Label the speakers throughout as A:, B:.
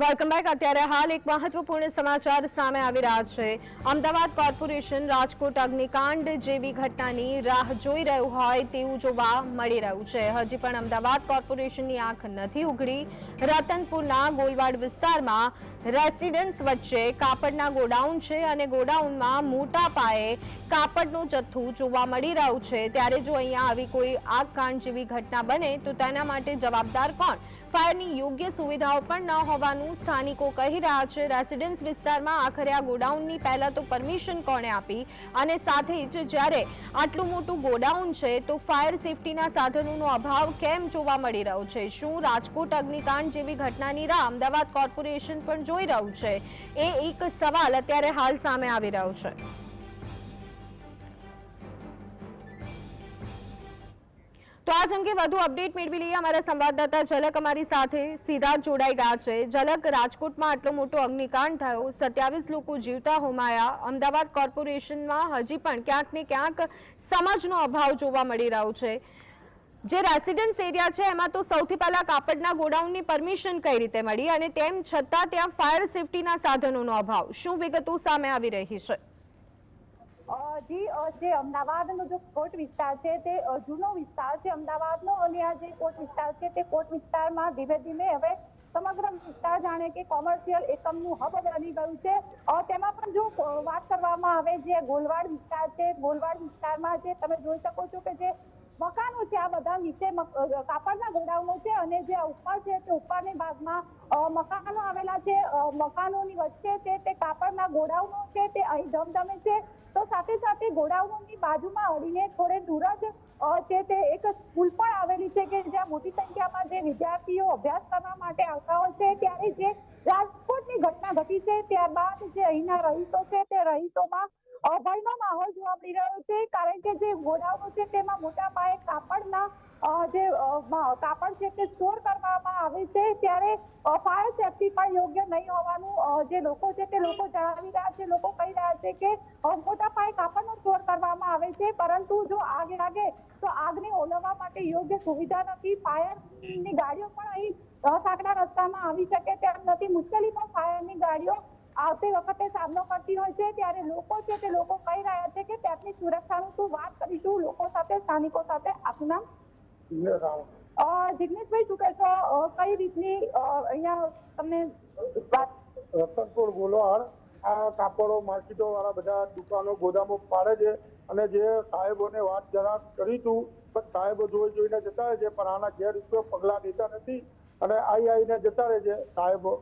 A: Welcome back. અત્યારે હાલ એક મહત્વપૂર્ણ સમાચાર સામે આવી રહ્યા છે. અમદાવાદ કોર્પોરેશન રાજકોટ અગ્નિકાંડ જેવી ઘટનાની રાહ જોઈ રહ્યું હોય તેવું જોવા મળી રહ્યું છે. હજી પણ અમદાવાદ કોર્પોરેશનની આંખ નથી ઉઘડી. રતનપુરના ગોલવાડ વિસ્તારમાં રેસિડેન્સ વચ્ચે કાપડના ગોડાઉન છે અને ગોડાઉનમાં મોટા પાયે કાપડનું જથ્થું જોવા મળી રહ્યું છે. ત્યારે જો અહીંયા આવી કોઈ આગકાંડ જેવી ઘટના બને, તો તેના માટે જવાબદાર કોણ? ફાયરની યોગ્ય સુવિધાઓ પણ ન હોવાનું સ્થાનિકો કહી રહ્યા છે. રેસિડેન્સ વિસ્તારમાં આખરે આ ગોડાઉનની પહેલાં તો પરમિશન કોણે આપી અને સાથે જ જ્યારે આટલું મોટું ગોડાઉન છે તો ફાયર સેફટીના સાધનોનો અભાવ કેમ જોવા મળી રહ્યો છે? શું રાજકોટ અગ્નિકાંડ જેવી ઘટનાની રાહ અમદાવાદ કોર્પોરેશન પણ જોઈ રહ્યું છે? એ એક સવાલ અત્યારે હાલ સામે આવી રહ્યો છે. તો આ અંગે વધુ અપડેટ મેળવી લઈએ અમારા સંવાદદાતા ઝલક અમારી સાથે સીધા જોડાઈ ગયા છે. ઝલક, રાજકોટમાં આટલો મોટો અગ્નિકાંડ થયો. સત્યાવીસ લોકો જીવતા હોમાયા. અમદાવાદ કોર્પોરેશનમાં હજી પણ ક્યાંક ને ક્યાંક સમજનો અભાવ જોવા મળી રહ્યો છે. જે રેસિડેન્સ એરિયા છે, એમાં તો સૌથી પહેલા કાપડના ગોડાઉનની પરમિશન કઈ રીતે મળી? અને તેમ છતાં ત્યાં ફાયર સેફટીના સાધનોનો અભાવ. શું વિગતો સામે આવી રહી છે?
B: જી જે અમદાવાદનો જો કોટ વિસ્તાર છે, તે જૂનો વિસ્તાર છે અમદાવાદનો. અને આ જે કોટ વિસ્તાર છે, તે કોટ વિસ્તારમાં ધીમે ધીમે હવે સમગ્ર વિસ્તાર જાણે કે કોમર્શિયલ એકમનું હબ બની ગયું છે. તેમાં પણ જો વાત કરવામાં આવે જે ગોલવાડ વિસ્તાર છે, ગોલવાડ વિસ્તારમાં જે તમે જોઈ શકો છો કે જે મકાનો છે આ બધા નીચે કાપડના ગોડાઉનો છે અને જે ઉપર છે તે ઉપરની ભાગમાં મકાનો આવેલા છે. મકાનોની વચ્ચે છે તે કાપડના ગોડાઉનો છે, તે અહીં ધમધમે છે. તો સાથે સાથે ગોડાઉનોની બાજુમાં અડીને થોડે દૂર જ છે તે એક સ્કૂલ પણ આવેલી છે કે જ્યાં મોટી સંખ્યામાં જે વિદ્યાર્થીઓ અભ્યાસ કરવા માટે આવતા હોય છે. ત્યારે જે ઘટના ઘટી છે, ત્યારબાદ જે અહીંના રહીશો છે, તે રહીશોમાં અભયનો માહોલ જોવા મળી રહ્યો છે, કારણ કે જે ગોડાઉનો છે, તેમાં મોટા પાયે કાપડના જે કાપડ છે તે સ્ટોર કરવામાં આવે છે, ત્યારે ફાયર સેફટી પણ યોગ્ય નહીં હોવાનું જે લોકો છે તે લોકો જણાવી રહ્યા છે, લોકો કહી રહ્યા છે કે મોટા પાયે કાપડનો સ્ટોર કરવામાં આવે છે, પરંતુ જો આગ લાગે તો આગને ઓલવવા માટે યોગ્ય સુવિધા નથી, ફાયરની ગાડીઓ પણ અહીં સાંકડા રસ્તામાં આવી શકે તેમ નથી, મુશ્કેલી પણ ગાડીઓ આવતી વખતે સામનો કરતી હોય છે. ત્યારે લોકો છે તે લોકો કહી રહ્યા છે કે તેમની સુરક્ષાનું શું વાત કરીશું? લોકો સાથે સ્થાનિકો સાથે. આપનું નામ? જિગ્નેશભાઈ શું કહેશો? કઈ રીતની અહીંયા તમને વાત?
C: રતનપુર ગોલવાડ. આ કાપડો માર્કેટો વાળા બધા દુકાનો ગોદામો પાડે છે. અને જે સાહેબોને વાત જરા કરી તું પણ સાહેબો જોઈ જોઈને જતા રહે છે પણ આના ગેરઉપયોગ પગલાં લેતા નથી. અને આઈ આઈને જતા રહે છે સાહેબો.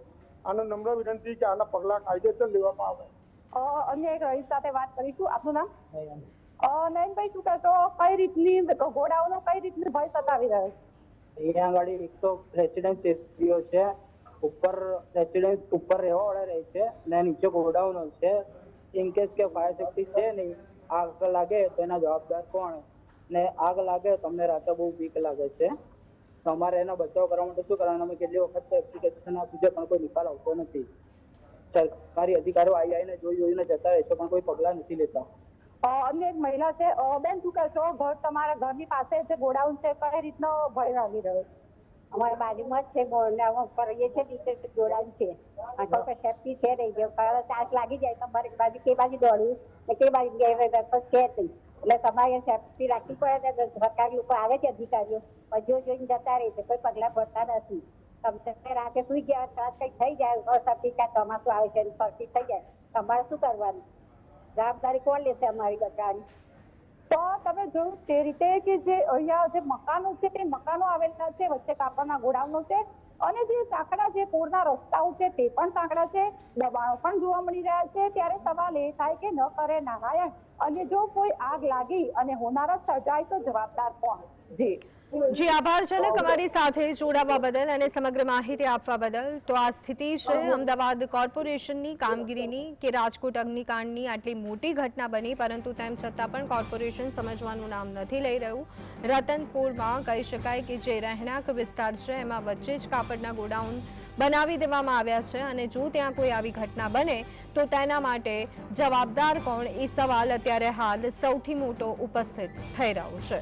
C: આનો નમ્ર વિનંતી કે આના પગલાં કાયદેસર લેવામાં આવે.
B: અ, અન્ય એક રહીશ સાથે વાત કરીશું. આપનું નામ? અ, નયનભાઈ શું કહેશો? કઈ રીતની ઘોડાઓનો કઈ રીતની ભય સતાવી રહ્યો છે?
D: અહીંયા આગળ એક તો રેસિડેન્સ એસપીઓ છે ઉપર રેસિડેન્સ ઉપર રહેવા વાળા રહે છે અને નીચે ગોડાઉનો છે. ઇન કેસ કે ફાયર સેફટી છે નહીં આગ લાગે તો એના જવાબદાર કોણ? ને આગ લાગે તમને રાતે બહુ બીક લાગે છે. અમારે એનો બચાવ કરવા માટે શું કરવાનું? અમે કેટલી વખત એપ્લિકેશન આપી છે પણ કોઈ નિકાલ આવતો નથી. સરકારી અધિકારો આવી આવીને જોઈ જોઈને જતા રહે છે, પણ કોઈ પગલાં નથી લેતા.
B: અમને એક મહિલા છે બેન શું કહેશો ઘર તમારા ઘરની પાસે છે ગોડાઉન છે, કઈ રીતનો ભય લાગી રહ્યો?
E: અમારે બાજુમાં જ છે ગોડાઉન કરીએ છે નીચે ગોડાઉન છે. કોઈ કોઈ સેફટી છે નહીં જો ચાર્જ લાગી જાય તો અમારે એક બાજુ, કે બાજુ દોડવું, ને કે બાજુ ગેર રસ્તો છે નહીં. એટલે તમારે સેફટી રાખવી પડે સરકારી લોકો આવે છે અધિકારીઓ, પણ જોઈને જતા રહે છે, કોઈ પગલાં ભરતા નથી. તમે રાતે સુઈ ગયા તરત કંઈક થઈ જાય સરથી ક્યાં ચોમાસું આવે છે ફરતી થઈ જાય. તમારે શું કરવાનું? જવાબદારી કોણ લેશે અમારી બધાની?
B: તો તમે જોયું તે રીતે કે જે અહીંયા જે મકાનો છે, તે મકાનો આવેલા છે, વચ્ચે કાપડના ગોડાઉનો છે અને જે સાંકડા જે પૂરના રસ્તાઓ છે તે પણ સાંકડા છે. દબાણો પણ જોવા મળી રહ્યા છે. ત્યારે સવાલ એ થાય કે ન કરે નારાયણ. અને જો કોઈ આગ લાગી અને હોનારત સર્જાય તો જવાબદાર કોણ? જી.
A: જી, આભાર જનક અમારી સાથે જોડાવા બદલ અને સમગ્ર માહિતી આપવા બદલ. તો આ સ્થિતિ છે, અમદાવાદ કોર્પોરેશનની કામગીરીની કે રાજકોટ અગ્નિકાંડની આટલી મોટી ઘટના બની, પરંતુ તેમ છતાં પણ કોર્પોરેશન સમજવાનું નામ નથી લઈ રહ્યું. રતનપુરમાં કહી શકાય કે જે રહેણાંક વિસ્તાર છે, એમાં વચ્ચે જ કાપડના ગોડાઉન બનાવી દેવામાં આવ્યા છે અને જો ત્યાં કોઈ આવી ઘટના બને, તો તેના માટે જવાબદાર કોણ? એ સવાલ અત્યારે હાલ સૌથી મોટો ઉપસ્થિત થઈ રહ્યો છે.